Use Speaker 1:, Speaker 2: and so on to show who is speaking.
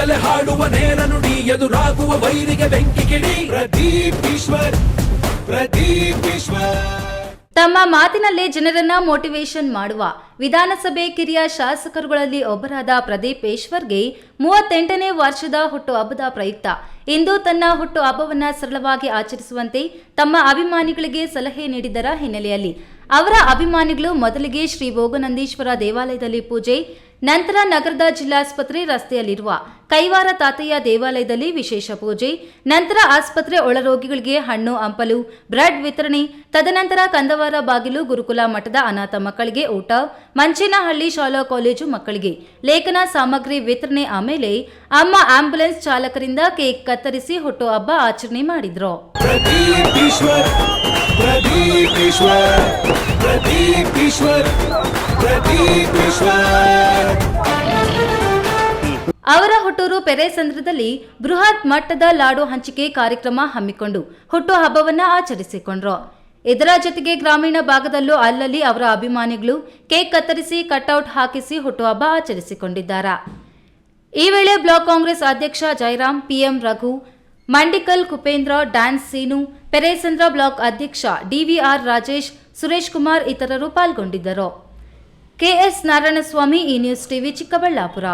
Speaker 1: ನುಡಿಯುವ ನೇರ ನುಡಿ, ಎದುರಾಗುವ ವೈರಿಗೆ ಬೆಂಕಿ ಕಿಡಿ. ಪ್ರದೀಪ್ ಈಶ್ವರ್ ಪ್ರದೀಪ್ ಈಶ್ವರ್
Speaker 2: ತಮ್ಮ ಮಾತಿನಲ್ಲೇ ಜನರನ್ನ ಮೋಟಿವೇಶನ್ ಮಾಡುವ ವಿಧಾನಸಭೆ ಕಿರಿಯ ಶಾಸಕರುಗಳಲ್ಲಿ ಒಬ್ಬರಾದ ಪ್ರದೀಪ್ ಈಶ್ವರ್ಗೆ ಮೂವತ್ತೆಂಟನೇ ವರ್ಷದ ಹುಟ್ಟು ಹಬ್ಬದ ಪ್ರಯುಕ್ತ. ಇಂದು ತನ್ನ ಹುಟ್ಟು ಹಬ್ಬವನ್ನ ಸರಳವಾಗಿ ಆಚರಿಸುವಂತೆ ತಮ್ಮ ಅಭಿಮಾನಿಗಳಿಗೆ ಸಲಹೆ ನೀಡಿದ್ದರ ಹಿನ್ನೆಲೆಯಲ್ಲಿ. ಅವರ ಅಭಿಮಾನಿಗಳು ಮೊದಲಿಗೆ ಶ್ರೀ ಭೋಗನಂದೀಶ್ವರ ದೇವಾಲಯದಲ್ಲಿ ಪೂಜೆ ನಂತರ ನಗರದ ಜಿಲ್ಲಾಸ್ಪತ್ರೆ ರಸ್ತೆಯಲ್ಲಿರುವ ಕೈವಾರ ತಾತಯ್ಯ ದೇವಾಲಯದಲ್ಲಿ ವಿಶೇಷ ಪೂಜೆ, ನಂತರ ಆಸ್ಪತ್ರೆ ಒಳರೋಗಿಗಳಿಗೆ ಹಣ್ಣು, ಹಂಪಲು, ಬ್ರೆಡ್ ವಿತರಣೆ, ತದನಂತರ ಕಂದವಾರ ಬಾಗಿಲು, ಗುರುಕುಲ ಮಠದ ಅನಾಥ ಮಕ್ಕಳಿಗೆ ಊಟ, ಮಂಚೇನಹಳ್ಳಿ ಶಾಲಾ ಕಾಲೇಜು ಮಕ್ಕಳಿಗೆ ಲೇಖನ ಸಾಮಗ್ರಿ ವಿತರಣೆ ಆಮೇಲೆ ಅಮ್ಮ ಆಂಬ್ಯುಲೆನ್ಸ್ ಚಾಲಕರಿಂದ ಕೇಕ್ ಕತ್ತರಿಸಿ ಹುಟ್ಟುಹಬ್ಬ ಆಚರಣೆ ಮಾಡಿದ್ರು.
Speaker 1: ಪ್ರದೀಪ್ ಈಶ್ವರ್.
Speaker 2: ಹುಟ್ಟೂರು ಪೆರೇಸಂದ್ರದಲ್ಲಿ ಬೃಹತ್ ಮಟ್ಟದ ಲಾಡು ಹಂಚಿಕೆ ಕಾರ್ಯಕ್ರಮ ಹಮ್ಮಿಕೊಂಡು ಹುಟ್ಟು ಹಬ್ಬವನ್ನ ಆಚರಿಸಿಕೊಂಡ್ರು. ಇದರ ಜೊತೆಗೆ ಗ್ರಾಮೀಣ ಭಾಗದಲ್ಲೂ ಅಲ್ಲಲ್ಲಿ ಅವರ ಅಭಿಮಾನಿಗಳು ಕೇಕ್ ಕತ್ತರಿಸಿ, ಕಟ್ಔಟ್ ಹಾಕಿಸಿ ಹುಟ್ಟುಹಬ್ಬ ಆಚರಿಸಿಕೊಂಡಿದ್ದಾರೆ. ಈ ವೇಳೆ ಬ್ಲಾಕ್ ಕಾಂಗ್ರೆಸ್ ಅಧ್ಯಕ್ಷ Jayaram PM Raghu, Mandikal Kupendra, dance Seenu Peresandra block ಅಧ್ಯಕ್ಷ ಡಿವಿಆರ್ ರಾಜೇಶ್, ಸುರೇಶ್ ಕುಮಾರ್ ಇತರರು ಪಾಲ್ಗೊಂಡಿದ್ದರು. ಕೆಎಸ್ ನಾರಾಯಣಸ್ವಾಮಿ, ಈ ನ್ಯೂಸ್ ಟಿವಿ ಚಿಕ್ಕಬಳ್ಳಾಪುರ.